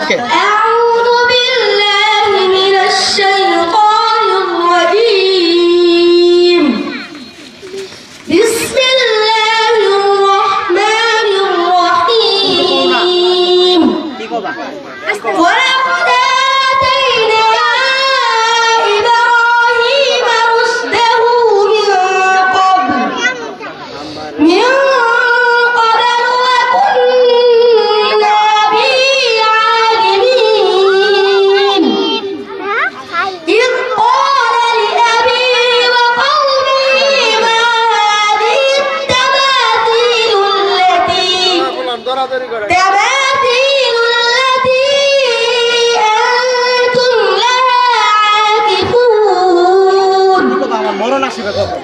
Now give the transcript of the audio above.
ওকে أعوذ بالله من الشيطان الرجيم. بسم الله الرحمن الرحيم. ولقد দরাদরি করে। আমার মরণ আসবে কখন?